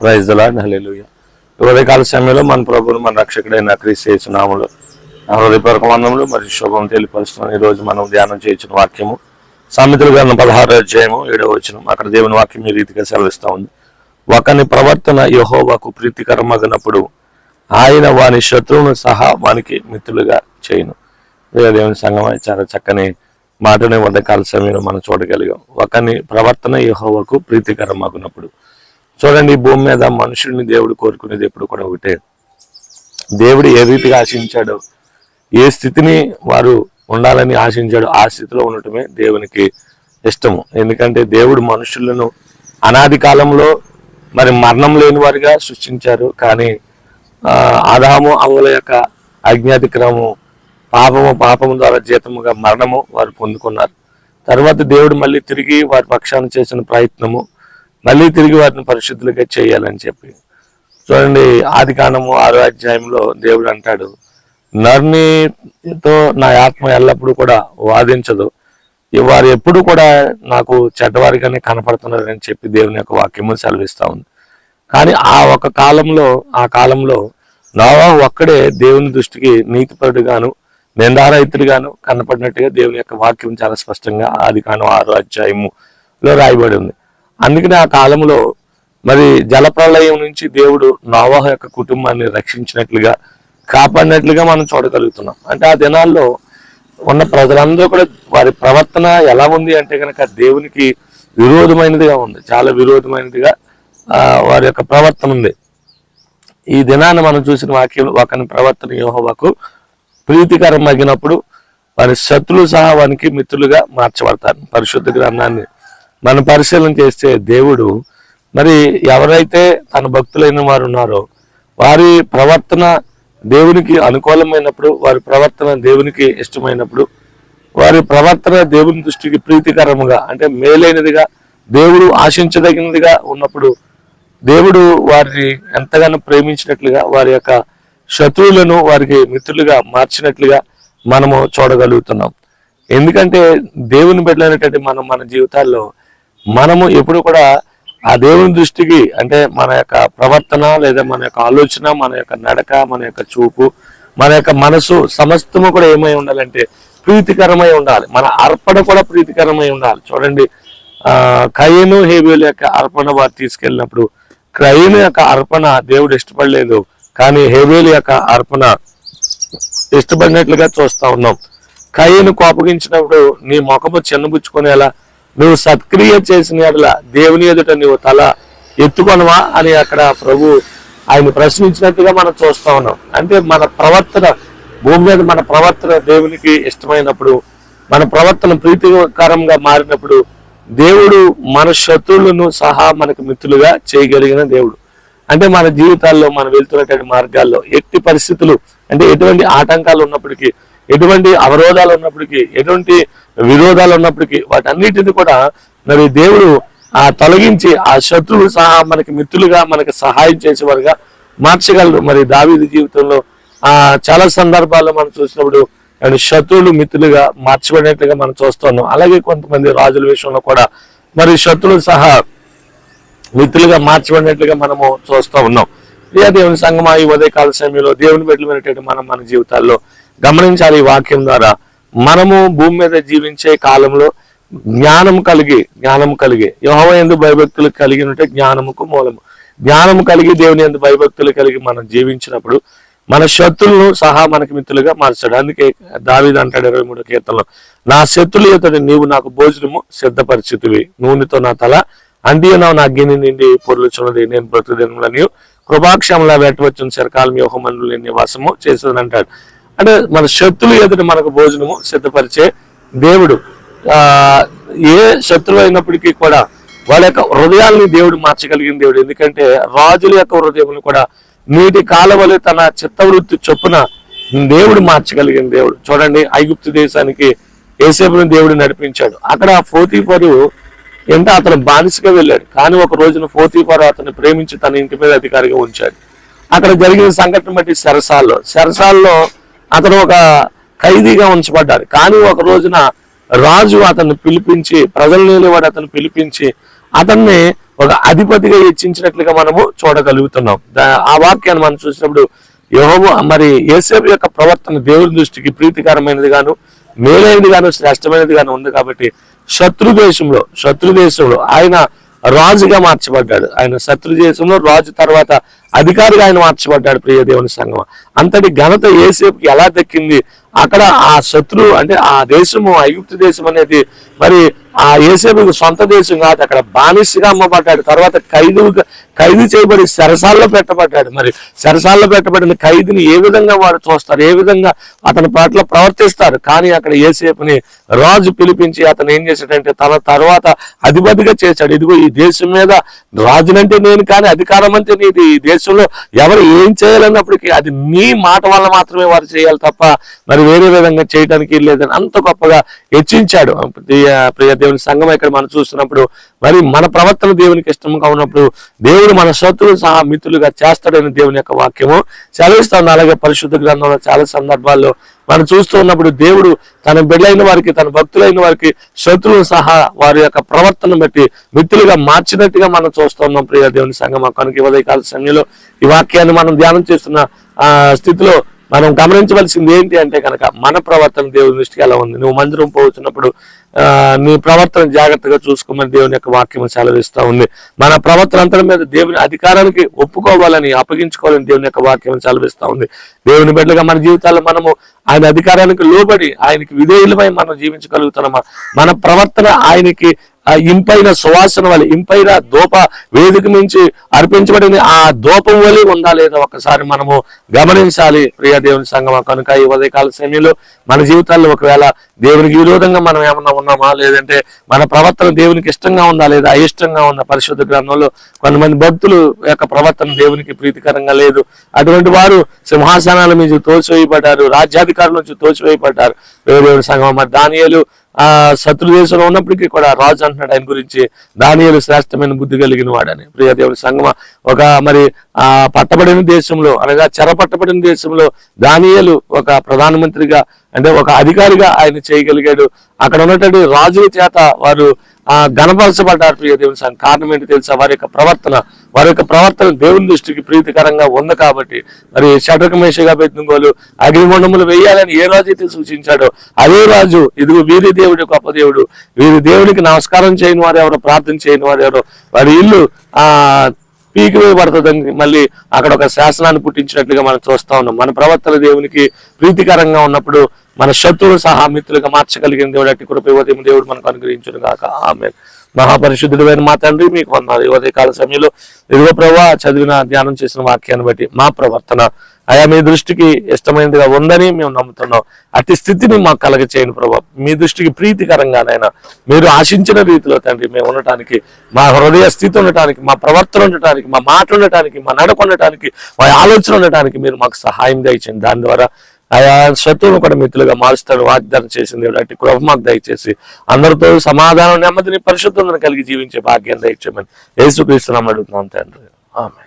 Praise దలా హల్లెలూయ. ఉదయకాల సమయంలో మన ప్రభువును మన రక్షకుడైన క్రీస్తు చేస్తున్నాములు హృదయపూర్వక వందములు మరియు శుభం తెలియపరుస్తున్నాం ఈ రోజు మనం ధ్యానం చేయించిన వాక్యము సామెతలు గారిన పదహారు అధ్యాయము ఏడవ వచ్చిన అక్కడ దేవుని వాక్యం ఈ రీతిగా సెలవిస్తూ ఉంది. ఒకని ప్రవర్తన యహోవాకు ప్రీతికరమగినప్పుడు ఆయన వాని శత్రువును సహా వానికి మిత్రులుగా చేయను. దేవుని సంగమం చాలా చక్కని మాటని ఉదయకాల సమయంలో మనం చూడగలిగాం. ఒకని ప్రవర్తన యహోవకు ప్రీతికరమగినప్పుడు చూడండి భూమి మీద మనుషుల్ని దేవుడు కోరుకునేది ఎప్పుడు కూడా ఒకటే. దేవుడు ఏ రీతిగా ఆశించాడో ఏ స్థితిని వారు ఉండాలని ఆశించాడో ఆ స్థితిలో ఉండటమే దేవునికి ఇష్టము. ఎందుకంటే దేవుడు మనుషులను అనాది కాలంలో మరి మరణం లేని వారిగా సృష్టించారు. కానీ ఆదాము అవ్వల యొక్క అజ్ఞాతిక్రమము పాపము పాపము ద్వారా జీతముగా మరణము వారు పొందుకున్నారు. తర్వాత దేవుడు మళ్ళీ తిరిగి వారి పక్షాన చేసిన ప్రయత్నము మళ్ళీ తిరిగి వారిని పరిశుద్ధులుగా చేయాలని చెప్పి. చూడండి ఆది కాండము ఆరో అధ్యాయంలో దేవుడు అంటాడు నర్నితో నా ఆత్మ ఎల్లప్పుడూ కూడా వాదించదు. వారు ఎప్పుడు కూడా నాకు చెడ్డవారిగానే కనపడుతున్నారని చెప్పి దేవుని యొక్క వాక్యము సెలవిస్తా ఉంది. కానీ ఆ ఒక కాలంలో ఆ కాలంలో నోవా ఒక్కడే దేవుని దృష్టికి నీతిపరుడుగాను నిందారహితుడిగాను కనపడినట్టుగా దేవుని యొక్క వాక్యం చాలా స్పష్టంగా ఆది కాను ఆరో అధ్యాయములో రాయబడి ఉంది. అందుకని ఆ కాలంలో మరి జలప్రలయం నుంచి దేవుడు నోవాహ యొక్క కుటుంబాన్ని రక్షించినట్లుగా కాపాడినట్లుగా మనం చూడగలుగుతున్నాం. అంటే ఆ దినాల్లో ఉన్న ప్రజలందరూ కూడా వారి ప్రవర్తన ఎలా ఉంది అంటే కనుక దేవునికి విరోధమైనదిగా ఉంది. చాలా విరోధమైనదిగా వారి యొక్క ప్రవర్తన ఉంది. ఈ దినాన్ని మనం చూసిన వాక్యం ఒకని ప్రవర్తన యోహోవాకు ప్రీతికరం మగినప్పుడు వారి శత్రులు సహా వానికి మిత్రులుగా మార్చబడతారు. పరిశుద్ధ గ్రంథాన్ని మనం పరిశీలన చేస్తే దేవుడు మరి ఎవరైతే తన భక్తులైన వారు ఉన్నారో వారి ప్రవర్తన దేవునికి అనుకూలమైనప్పుడు వారి ప్రవర్తన దేవునికి ఇష్టమైనప్పుడు వారి ప్రవర్తన దేవుని దృష్టికి ప్రీతికరముగా అంటే మేలైనదిగా దేవుడు ఆశించదగినదిగా ఉన్నప్పుడు దేవుడు వారిని ఎంతగానో ప్రేమించినట్లుగా వారి యొక్క శత్రువులను వారికి మిత్రులుగా మార్చినట్లుగా మనము చూడగలుగుతున్నాం. ఎందుకంటే దేవుని బిడ్డలైనటువంటి మనం మన జీవితాల్లో మనము ఎప్పుడు కూడా ఆ దేవుని దృష్టికి అంటే మన యొక్క ప్రవర్తన లేదా మన యొక్క ఆలోచన మన యొక్క నడక మన యొక్క చూపు మన యొక్క మనసు సమస్తము కూడా ఏమై ఉండాలంటే ప్రీతికరమై ఉండాలి. మన అర్పణ కూడా ప్రీతికరమై ఉండాలి. చూడండి ఆ కయ్యను హేబేలు యొక్క అర్పణ వారు తీసుకెళ్ళినప్పుడు క్రయను యొక్క అర్పణ దేవుడు ఇష్టపడలేదు. కానీ హేబేలు యొక్క అర్పణ ఇష్టపడినట్లుగా చూస్తా ఉన్నాం. కయ్యను కోపగించినప్పుడు నీ ముఖము చిన్నబుచ్చుకునేలా నువ్వు సత్క్రియ చేసిన ఎడల దేవుని ఎదుట నువ్వు తల ఎత్తుకొనవా అని అక్కడ ప్రభు ఆయన ప్రశ్నించినట్టుగా మనం చూస్తా ఉన్నాం. అంటే మన ప్రవర్తన భూమి మీద మన ప్రవర్తన దేవునికి ఇష్టమైనప్పుడు మన ప్రవర్తన ప్రీతికరంగా మారినప్పుడు దేవుడు మన శత్రువులను సహా మనకు మిత్రులుగా చేయగలిగిన దేవుడు. అంటే మన జీవితాల్లో మనం వెళ్తున్నటువంటి మార్గాల్లో ఎట్టి పరిస్థితులు అంటే ఎటువంటి ఆటంకాలు ఉన్నప్పటికీ ఎటువంటి అవరోధాలు ఉన్నప్పటికీ ఎటువంటి విరోధాలు ఉన్నప్పటికీ వాటన్నిటిని కూడా మరి దేవుడు ఆ తొలగించి ఆ శత్రువు సహా మనకి మిత్రులుగా మనకి సహాయం చేసేవారుగా మార్చగలరు. మరి దావీది జీవితంలో ఆ చాలా సందర్భాల్లో మనం చూసినప్పుడు శత్రువులు మిత్రులుగా మార్చబడినట్లుగా మనం చూస్తున్నాం. అలాగే కొంతమంది రాజుల విషయంలో కూడా మరి శత్రువులు సహా మిత్రులుగా మార్చబడినట్లుగా మనము చూస్తూ ఉన్నాం. ప్రియ దేవుని సంగమా ఈ ఉదయకాల సమయంలో దేవుని బిడ్డలు మనం మన జీవితాల్లో గమనించాలి ఈ వాక్యం ద్వారా. మనము భూమి మీద జీవించే కాలంలో జ్ఞానం కలిగి జ్ఞానం కలిగి యోహవ ఎందు భయభక్తులు కలిగి ఉంటే జ్ఞానముకు మూలము. జ్ఞానము కలిగి దేవుని ఎందు భయభక్తులు కలిగి మనం జీవించినప్పుడు మన శత్రులను సహా మనకి మిత్రులుగా మార్చాడు. అందుకే దావిది అంటాడు ఇరవై మూడు కీర్తనలో నా శత్రులు ఇతడు నీవు నాకు భోజనము సిద్ధపరిచితివి. నూనెతో నా తల అందియనవు నా గిన్నె నిండి పొరులుచున్నది నేను బ్రతుదినములని కృపాక్షములా వేటవచ్చును శరకాలం యోహమందులు నివాసము చేసేదని అంటాడు. అంటే మన శత్రులు ఎదుట మనకు భోజనము సిద్ధపరిచే దేవుడు. ఆ ఏ శత్రువు అయినప్పటికీ కూడా వాళ్ళ యొక్క హృదయాల్ని దేవుడు మార్చగలిగిన దేవుడు. ఎందుకంటే రాజుల యొక్క హృదయములు కూడా నీటి కాలవలే తన చిత్తవృత్తి చొప్పున దేవుడు మార్చగలిగిన దేవుడు. చూడండి ఐగుప్తు దేశానికి ఏసేపుని దేవుడు నడిపించాడు. అక్కడ ఫోతీపరు ఎంత అతను బానిసగా వెళ్ళాడు. కానీ ఒక రోజున ఫోతీపరు అతను ప్రేమించి తన ఇంటి మీద అధికారిగా ఉంచాడు. అక్కడ జరిగిన సంఘటన బట్టి సరసాల్లో సరసాల్లో అతను ఒక ఖైదీగా ఉంచబడ్డాడు. కానీ ఒక రోజున రాజు అతన్ని పిలిపించి ప్రజలు లేనివాడు అతను పిలిపించి అతన్ని ఒక అధిపతిగా హెచ్చించినట్లుగా మనము చూడగలుగుతున్నాం. ఆ వాక్యాన్ని మనం చూసినప్పుడు యోహము మరి ఏసేపు యొక్క ప్రవర్తన దేవుని దృష్టికి ప్రీతికరమైనది గాను మేలైనది గాను శ్రేష్టమైనది గాను ఉంది కాబట్టి శత్రు దేశంలో శత్రు దేశంలో ఆయన రాజుగా మార్చబడ్డాడు. ఆయన శత్రు దేశంలో రాజు తర్వాత అధికారిగా ఆయన మార్చబడ్డాడు ప్రియ దేవుని అంతటి ఘనత ఏసేపుకి ఎలా దక్కింది? అక్కడ ఆ శత్రు అంటే ఆ దేశము ఐగుప్తు దేశం అనేది మరి ఆ ఏసేపు సొంత దేశం కాదు అక్కడ బానిసగా అమ్మబడ్డాడు. తర్వాత ఖైదు ఖైదు చేయబడి సరసాల్లో పెట్టబడ్డాడు. మరి సరసాల్లో పెట్టబడిన ఖైదుని ఏ విధంగా వాడు చూస్తారు? ఏ విధంగా అతని పట్ల ప్రవర్తిస్తారు? కానీ అక్కడ ఏసేపుని రాజు పిలిపించి అతను ఏం చేశాడంటే తన తర్వాత అధిపతిగా చేశాడు. ఇదిగో ఈ దేశం మీద రాజునంటే నేను కానీ అధికారం అంటే నీది. ఈ దేశంలో ఎవరు ఏం చేయాలన్నప్పటికీ అది నీ మాట వల్ల మాత్రమే వారు చేయాలి తప్ప మరి వేరే విధంగా చేయడానికి లేదని అంత గొప్పగా హెచ్చించాడు. ప్రియ ప్రియ దేవుని సంఘం ఇక్కడ మనం చూస్తున్నప్పుడు మరి మన ప్రవర్తన దేవునికి ఇష్టంగా ఉన్నప్పుడు దేవుడు మన శత్రువులు సహా మిత్రులుగా చేస్తాడని దేవుని యొక్క వాక్యము సెలవిస్తుంది. అలాగే పరిశుద్ధ గ్రంథంలో చాలా సందర్భాల్లో మనం చూస్తూ ఉన్నప్పుడు దేవుడు తన బిడ్డలైన వారికి తన భక్తులైన వారికి శత్రువులు సహా వారి యొక్క ప్రవర్తన బట్టి మిత్రులుగా మార్చినట్టుగా మనం చూస్తున్నాం ప్రియ దేవుని సంఘం కనుక ఈ ఉదయకాల సమయంలో ఈ వాక్యాన్ని మనం ధ్యానం చేస్తున్న ఆ స్థితిలో మనం గమనించవలసింది ఏంటి అంటే కనుక మన ప్రవర్తన దేవుని దృష్టికి ఎలా ఉంది. నువ్వు మందిరం పోతున్నప్పుడు నీ ప్రవర్తన జాగ్రత్తగా చూసుకోమని దేవుని యొక్క వాక్యం సెలవిస్తూ ఉంది. మన ప్రవర్తన అంతటి మీద దేవుని అధికారానికి ఒప్పుకోవాలని అప్పగించుకోవాలని దేవుని యొక్క వాక్యం సెలవిస్తూ ఉంది. దేవుని బిడ్డగా మన జీవితాల్లో మనము ఆయన అధికారానికి లోబడి ఆయనకి విధేయులమై మనం జీవించగలుగుతున్నామా? మన ప్రవర్తన ఆయనకి ఆ ఇంపైన సువాసన వల్ల ఇంపైన దూప వేదిక నుంచి అర్పించబడిన ఆ దూపం వలె ఉందా లేదా ఒకసారి మనము గమనించాలి. ప్రియ దేవుని సంగమా కనుక ఈ ఉదయకాల సమయంలో మన జీవితాల్లో ఒకవేళ దేవునికి విరోధంగా మనం ఏమన్నా ఉన్నామా? లేదంటే మన ప్రవర్తన దేవునికి ఇష్టంగా ఉందా లేదా? అయిష్టంగా ఉందా? పరిశుద్ధ గ్రంథంలో కొంతమంది భక్తులు యొక్క ప్రవర్తన దేవునికి ప్రీతికరంగా లేదు. అటువంటి వారు సింహాసనాల మీద తోచివేయబడ్డారు రాజ్యాధికారుల నుంచి తోచివేయబడ్డారు ప్రియ దేవుని సంగమా. మరి ఆ శత్రు దేశంలో ఉన్నప్పటికీ కూడా రాజు అంటున్నాడు ఆయన గురించి దానియలు శ్రేష్టమైన బుద్ధి కలిగిన వాడని. ప్రియదేవుడి సంగమ ఒక మరి ఆ పట్టబడిన దేశంలో అనగా చెర పట్టబడిన దేశంలో దానియలు ఒక ప్రధానమంత్రిగా అంటే ఒక అధికారిగా ఆయన చేయగలిగాడు. అక్కడ ఉన్నటువంటి రాజుల చేత వారు ఆ గణపరచబడ్డారు ప్రియదేవుని సంఘం. కారణం ఏంటి తెలుసా? వారి యొక్క ప్రవర్తన వారి యొక్క ప్రవర్తన దేవుని దృష్టికి ప్రీతికరంగా ఉంది కాబట్టి మరి షటకమేషగా పెట్టుకోలు అగ్నిగుండములు వేయాలని ఏ రాజు అయితే సూచించాడో అదే రాజు ఇదిగో వీరి దేవుడు గొప్ప దేవుడు. వీరి దేవుడికి నమస్కారం చేయని వారు ఎవరో ప్రార్థన చేయని వారు ఎవరో వారి ఇల్లు ఆ పీకి మళ్ళీ అక్కడ ఒక శాసనాన్ని పుట్టించినట్లుగా మనం చూస్తా ఉన్నాం. మన ప్రవర్తన దేవునికి ప్రీతికరంగా ఉన్నప్పుడు మన శత్రువులు సహా మిత్రులుగా మార్చగలిగిన దేవుడు అట్టి కృప దేవుడు మనకు అనుగ్రహించును కాక ఆమె మహాపరిశుద్ధుడైన మా తండ్రి మీకు వందాలు ఈ ఉదయకాల సమయంలో ఇదిగో ప్రభా చదివిన ధ్యానం చేసిన వాక్యాన్ని బట్టి మా ప్రవర్తన అయా మీ దృష్టికి ఇష్టమైనదిగా ఉందని మేము నమ్ముతున్నాం. అట్టి స్థితిని మాకు కలగ చేయండి ప్రభా. మీ దృష్టికి ప్రీతికరంగానైనా మీరు ఆశించిన రీతిలో తండ్రి మేము ఉండటానికి మా హృదయ స్థితి ఉండటానికి మా ప్రవర్తన ఉండటానికి మా మాట ఉండటానికి మా నడక ఉండటానికి మా ఆలోచన ఉండటానికి మీరు మాకు సహాయం దయచేయండి. దాని ద్వారా ఆయా శత్రువును కూడా మిత్రులుగా మారుస్తాడు వాగ్దానం చేసింది అటు కృప మాకు దయచేసి అందరితో సమాధానం నెమ్మదిని పరిశుద్ధతను కలిగి జీవించే భాగ్యం దయచేయమని యేసుక్రీస్తు అడుగుతున్నాం తండ్రి. ఆమె